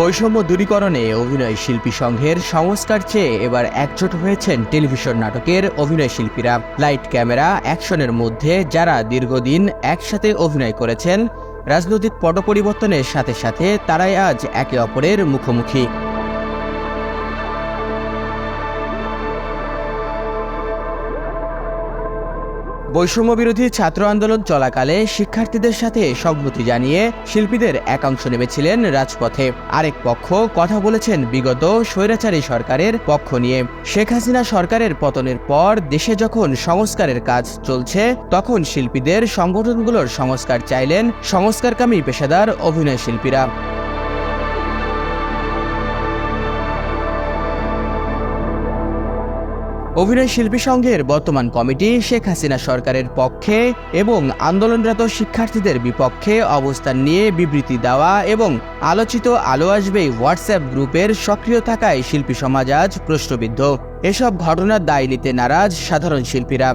বৈষম্য দূরীকরণে অভিনয় শিল্পী সংঘের সংস্কার চেয়ে এবার একজোট হয়েছেন টেলিভিশন নাটকের অভিনয় শিল্পীরা। লাইট ক্যামেরা, অ্যাকশনের মধ্যে যারা দীর্ঘদিন একসাথে অভিনয় করেছেন, রাজনৈতিক পট পরিবর্তনের সাথে সাথে তারাই আজ একে অপরের মুখোমুখি। বৈষম্য বিরোধী ছাত্র আন্দোলন চলাকালে শিক্ষার্থীদের সাথে সংহতি জানিয়ে শিল্পীদের একাংশ নেমেছিলেন রাজপথে। আরেক পক্ষ কথা বলেছেন বিগত স্বৈরাচারী সরকারের পক্ষ নিয়ে। শেখ হাসিনা সরকারের পতনের পর দেশে যখন সংস্কারের কাজ চলছে, তখন শিল্পীদের সংগঠনগুলোর সংস্কার চাইলেন সংস্কারকামী পেশাদার অভিনয় শিল্পীরা। অভিনয় শিল্পী সংঘের বর্তমান কমিটি শেখ হাসিনা সরকারের পক্ষে এবং আন্দোলনরত শিক্ষার্থীদের বিপক্ষে অবস্থান নিয়ে বিবৃতি দেওয়া এবং আলোচিত আলো আসবে হোয়াটসঅ্যাপ গ্রুপের সক্রিয় থাকায় শিল্পী সমাজ আজ প্রশ্নবিদ্ধ। এসব ঘটনার দায় নিতে নারাজ সাধারণ শিল্পীরা।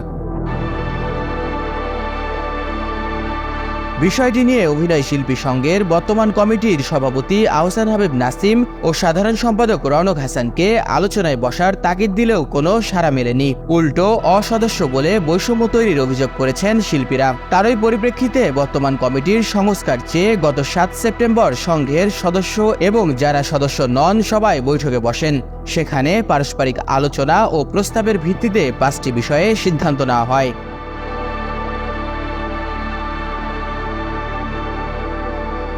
বিষয়টি নিয়ে অভিনয় শিল্পী সংঘের বর্তমান কমিটির সভাপতি আহসান হাবিব নাসিম ও সাধারণ সম্পাদক রনক হাসানকে আলোচনায় বসার তাগিদ দিলেও কোনো সাড়া মেলেনি। উল্টো অসদস্য বলে বৈষম্য তৈরির অভিযোগ করেছেন শিল্পীরা। তারই পরিপ্রেক্ষিতে বর্তমান কমিটির সংস্কার চেয়ে গত সাত সেপ্টেম্বর সংঘের সদস্য এবং যারা সদস্য নন সবাই বৈঠকে বসেন। সেখানে পারস্পরিক আলোচনা ও প্রস্তাবের ভিত্তিতে পাঁচটি বিষয়ে সিদ্ধান্ত নেওয়া হয়।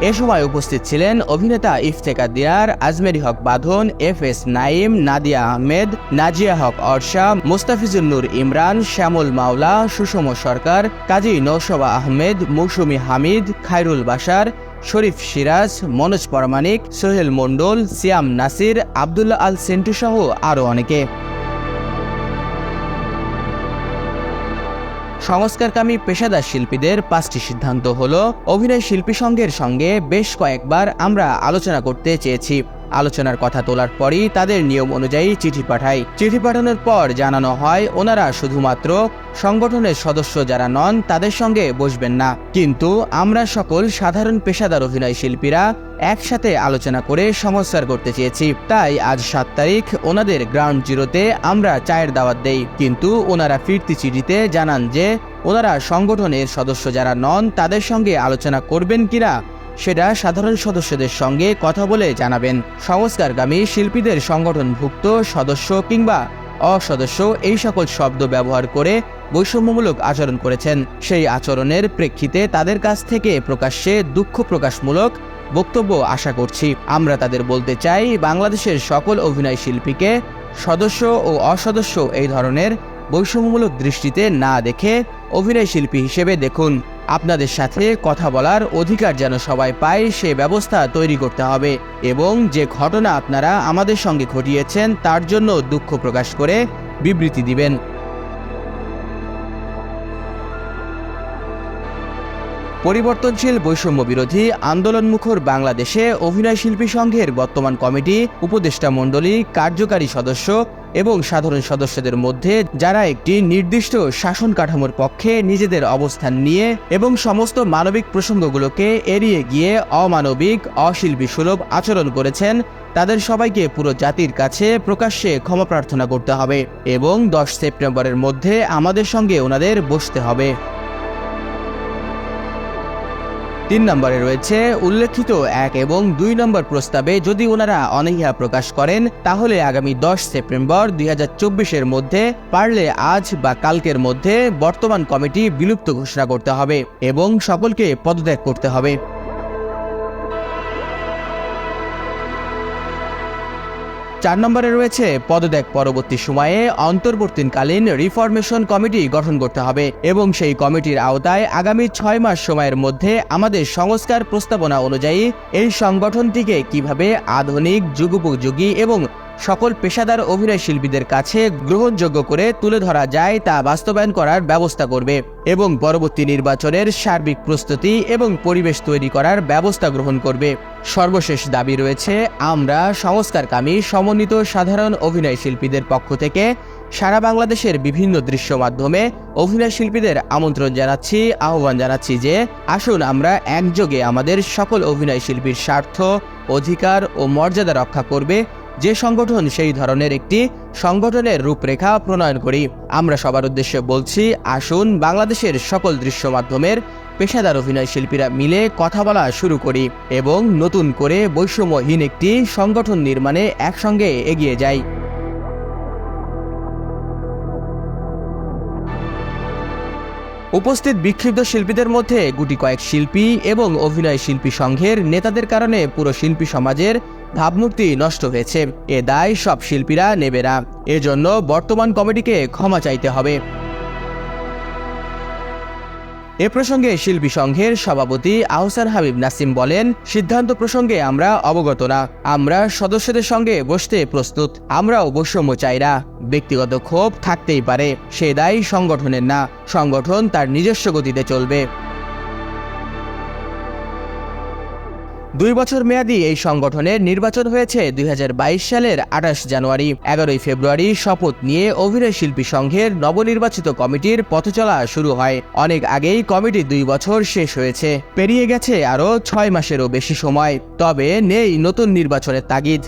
এ সময় উপস্থিত ছিলেন অভিনেতা ইফতেকার দিয়ার, আজমেরি হক বাঁধন এফ এস নাইম নাদিয়া আহমেদ, নাজিয়া হক অর্ষা মোস্তাফিজুল নূর ইমরান, শ্যামল মাওলা, সুষম সরকার, কাজী নৌসবা আহমেদ, মৌসুমি হামিদ, খায়রুল বাসার শরীফ সিরাজ, মনোজ পরমাণিক, সোহেল মণ্ডল, সিয়াম নাসির, আবদুল্লাহ আল সেন্টু সহ আরও অনেকে। সংস্কারকামী পেশাদার শিল্পীদের পাঁচটি সিদ্ধান্ত হল, অভিনয় শিল্পী সংঘের সঙ্গে বেশ কয়েকবার আমরা আলোচনা করতে চেয়েছি। আলোচনার কথা তোলার পরই তাদের নিয়ম অনুযায়ী চিঠি পাঠাই। চিঠি পাঠানোর পর জানানো হয়, ওনারা শুধুমাত্র সংগঠনের সদস্য যারা নন, তাদের সঙ্গে বসবেন না। কিন্তু আমরা সকল সাধারণ পেশাদার অভিনয় শিল্পীরা একসাথে আলোচনা করে সংস্কার করতে চেয়েছি। তাই আজ সাত তারিখ, ওনাদের গ্রাউন্ড জিরোতে আমরা চায়ের দাওয়াত দেই। কিন্তু ওনারা ফিরতি চিঠিতে জানান যে, ওনারা সংগঠনের সদস্য যারা নন, তাদের সঙ্গে আলোচনা করবেন কিনা, সেটা সাধারণ সদস্যদের সঙ্গে কথা বলে জানাবেন। সংস্কারগামী শিল্পীদের সংগঠনভুক্ত সদস্য কিংবা অসদস্য এই সকল শব্দ ব্যবহার করে বৈষম্যমূলক আচরণ করেছেন। সেই আচরণের প্রেক্ষিতে তাদের কাছ থেকে প্রকাশ্যে দুঃখ প্রকাশমূলক বক্তব্য আশা করছি। আমরা তাদের বলতে চাই, বাংলাদেশের সকল অভিনয় শিল্পীকে সদস্য ও অসদস্য এই ধরনের বৈষম্যমূলক দৃষ্টিতে না দেখে অভিনয় শিল্পী হিসেবে দেখুন। আপনাদের সাথে কথা বলার অধিকার যেন সবাই পায়, সে ব্যবস্থা তৈরি করতে হবে এবং যে ঘটনা আপনারা আমাদের সঙ্গে ঘটিয়েছেন তার জন্য দুঃখ প্রকাশ করে বিবৃতি দিবেন। পরিবর্তনশীল বৈষম্য বিরোধী আন্দোলনমুখর বাংলাদেশে অভিনয় শিল্পী সংঘের বর্তমান কমিটি, উপদেষ্টা মণ্ডলী, কার্যকারী সদস্য এবং সাধারণ সদস্যদের মধ্যে যারা একটি নির্দিষ্ট শাসন কাঠামোর পক্ষে নিজেদের অবস্থান নিয়ে এবং সমস্ত মানবিক প্রসঙ্গগুলোকে এড়িয়ে গিয়ে অমানবিক, অশিল্পী সুলভ আচরণ করেছেন, তাদের সবাইকে পুরো জাতির কাছে প্রকাশ্যে ক্ষমা প্রার্থনা করতে হবে এবং দশ সেপ্টেম্বরের মধ্যে আমাদের সঙ্গে ওনাদের বসতে হবে। তিন নম্বরে রয়েছে উল্লেখিত এক এবং দুই নম্বর প্রস্তাবে যদি ওনারা অনীহা প্রকাশ করেন, তাহলে আগামী দশ সেপ্টেম্বর দুই চব্বিশের মধ্যে পারলে আজ বা কালকের মধ্যে বর্তমান কমিটি বিলুপ্ত ঘোষণা করতে হবে এবং সকলকে পদত্যাগ করতে হবে। চার নম্বরে রয়েছে পদত্যাগ পরবর্তী সময়ে অন্তর্বর্তীকালীন রিফরমেশন কমিটি গঠন করতে হবে এবং সেই কমিটির আওতায় আগামী ছয় মাস সময়ের মধ্যে আমাদের সংস্কার প্রস্তাবনা অনুযায়ী এই সংগঠনটিকে কীভাবে আধুনিক, যুগোপযোগী এবং সকল পেশাদার অভিনয় শিল্পীদের কাছে গ্রহণযোগ্য করে তুলে ধরা যায় তা বাস্তবায়ন করার ব্যবস্থা করবে এবং পরবর্তী নির্বাচনের সার্বিক প্রস্তুতি এবং পরিবেশ তৈরি করার ব্যবস্থা গ্রহণ করবে। সর্বশেষ দাবি রয়েছে, আমরা সংস্কারকামী, সমন্বিত সাধারণ অভিনয় শিল্পীদের পক্ষ থেকে সারা বাংলাদেশের বিভিন্ন দৃশ্য মাধ্যমে অভিনয় শিল্পীদের আমন্ত্রণ জানাচ্ছি, আহ্বান জানাচ্ছি যে আসুন আমরা একযোগে আমাদের সকল অভিনয় শিল্পীর স্বার্থ, অধিকার ও মর্যাদা রক্ষা করবে যে সংগঠন সেই ধরনের একটি সংগঠনের রূপরেখা প্রণয়ন করি। আমরা সবার উদ্দেশ্যে বলছি, আসুন বাংলাদেশের সকল দৃশ্য মাধ্যমের পেশাদার অভিনয় শিল্পীরা মিলে কথা বলা শুরু করি এবং নতুন করে বৈষম্যহীন একটি সংগঠন নির্মাণে একসঙ্গে এগিয়ে যাই। উপস্থিত বিক্ষিপ্ত শিল্পীদের মধ্যে গুটি কয়েক শিল্পী এবং অভিনয় শিল্পী সংঘের নেতাদের কারণে পুরো শিল্পী সমাজের ভাবমূর্তি নষ্ট হয়েছে। এ দায় সব শিল্পীরা নেবে না। এজন্য বর্তমান কমিটিকে ক্ষমা চাইতে হবে। এ প্রসঙ্গে শিল্পী সংঘের সভাপতি আহসান হাবিব নাসিম বলেন, সিদ্ধান্ত প্রসঙ্গে আমরা অবগত না। আমরা সদস্যদের সঙ্গে বসতে প্রস্তুত। আমরাও বৈষম্য চাই না। ব্যক্তিগত ক্ষোভ থাকতেই পারে। সে দায় সংগঠনের না। সংগঠন তার নিজস্ব গতিতে চলবে। দুই বছর মেয়াদি এই সংগঠনের নির্বাচন হয়েছে দুই হাজার বাইশ সালের আঠাশ জানুয়ারি। এগারোই ফেব্রুয়ারি শপথ নিয়ে অভিনয় শিল্পী সংঘের নবনির্বাচিত কমিটির পথচলা শুরু হয়। অনেক আগেই কমিটি দুই বছর শেষ হয়েছে। পেরিয়ে গেছে আরও ছয় মাসেরও বেশি সময়। তবে নেই নতুন নির্বাচনের তাগিদ।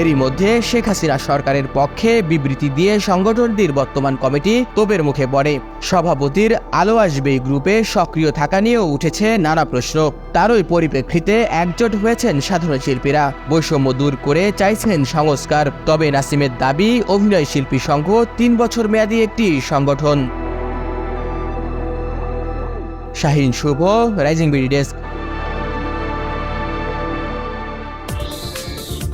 এরই মধ্যে শেখ হাসিনা সরকারের পক্ষে বিবৃতি দিয়ে সংগঠনটির বর্তমান কমিটি তোপের মুখে পড়ে। সভাপতির আলো আসবে গ্রুপে সক্রিয় থাকা নিয়েও উঠেছে নানা প্রশ্ন। তারই পরিপ্রেক্ষিতে একজোট হয়েছেন সাধারণ শিল্পীরা। বৈষম্য দূর করে চাইছেন সংস্কার। তবে নাসিমের দাবি, অভিনয় শিল্পী সংঘ তিন বছর মেয়াদী একটি সংগঠন। Shahin Shuvo, Rising BD desk.